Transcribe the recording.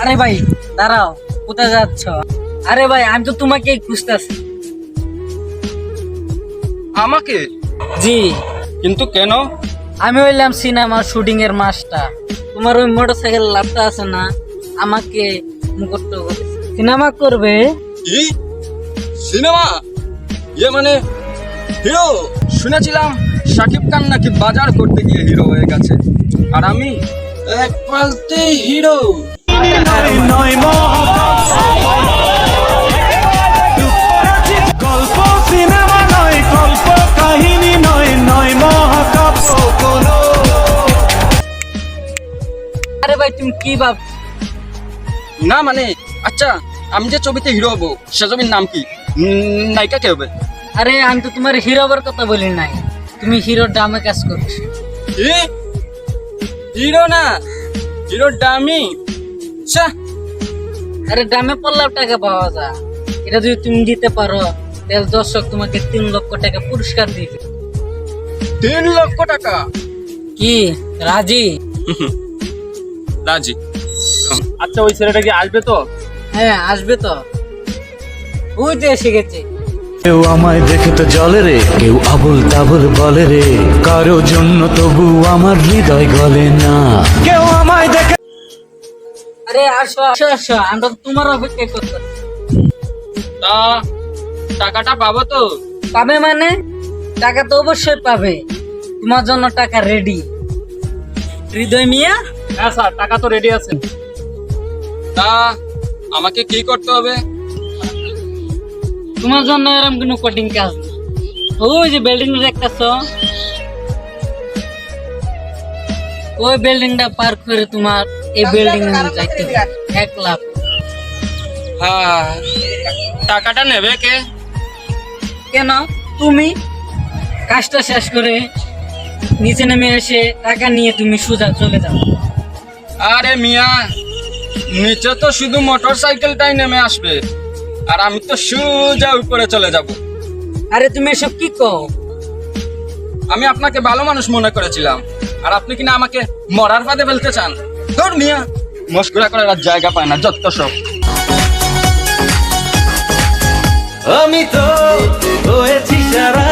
আরে ভাই দাঁড়াও কোথায় যাচ্ছ? আরে ভাই আমি তো তোমাকেই খুঁজতেছি। আমাকে? জি। কিন্তু কেন? আমি হইলাম সিনেমা শুটিং এর মাস্টার। তোমার ওই মোটরসাইকেল লাভটা আছে না? আমাকে মুকুট সিনেমা করবে? কি? সিনেমা? ইয়ে মানে হিরো? শুনেছিলাম শাকিব খান নাকি বাজার করতে গিয়ে হিরো হয়ে গেছে। আর আমি এক পালতে হিরো। আরে ভাই তুমি কি ভাব না মানে আচ্ছা আমি যে ছবিতে হিরো হব সে ছবির নাম কি? নায়িকা কে হবে? আরে আমি তো তোমার হিরো হবার কথা বলি নাই। তুমি হিরোর দামে কাজ করছ। হিরো না? হিরো ডামি আচ্ছা আরে দামে পড়লেও টাকা পাওয়া যায়। এটা যদি তুমি দিতে পারো তাহলে দর্শক তোমাকে তিন লক্ষ টাকা পুরস্কার দিবে। তিন লক্ষ টাকা? কি? রাজি? রাজি। আচ্ছা ওই ছেলেটা কি আসবে তো? হ্যাঁ আসবে তো। ওই তো এসে গেছে। কেউ আমায় দেখে তো জলে রে কেউ আবুল তাবুল বলে রে। কারও জন্য তবু আমার হৃদয় গলে না। কেউ আমায় দেখে আরে আসো আসো আসো আমরা তোমার অপেক্ষা করতে তা টাকাটা পাবো তো? পাবে মানে? টাকা তো অবশ্যই পাবে। তোমার জন্য টাকা রেডি হৃদয় মিয়া? হ্যাঁ স্যার টাকা তো রেডি আছে। তা আমাকে কি করতে হবে? তোমার জন্য এরকম কোনো কঠিন কাজ ওই যে বিল্ডিং দেখতেছ? ওই বিল্ডিংটা পার করে তোমার এই বিল্ডিং যাইতে এক লাখ। হ্যাঁ টাকাটা নেবে কে? কেন? তুমি কাজটা শেষ করে নিচে নেমে এসে টাকা নিয়ে তুমি সোজা চলে যাও। আরে মিয়া নিচে তো শুধু মোটর সাইকেলটাই নেমে আসবে। আর আমি তো সোজা উপরে চলে যাব। আরে তুমি এসব কি কও? আমি আপনাকে ভালো মানুষ মনে করেছিলাম। আর আপনি কিনা আমাকে মরার ফাঁদে ফেলতে চান। ধর মিয়া মস্কুরা করার আর জায়গা পায় না যত সব। আমি তো হয়েছি সারা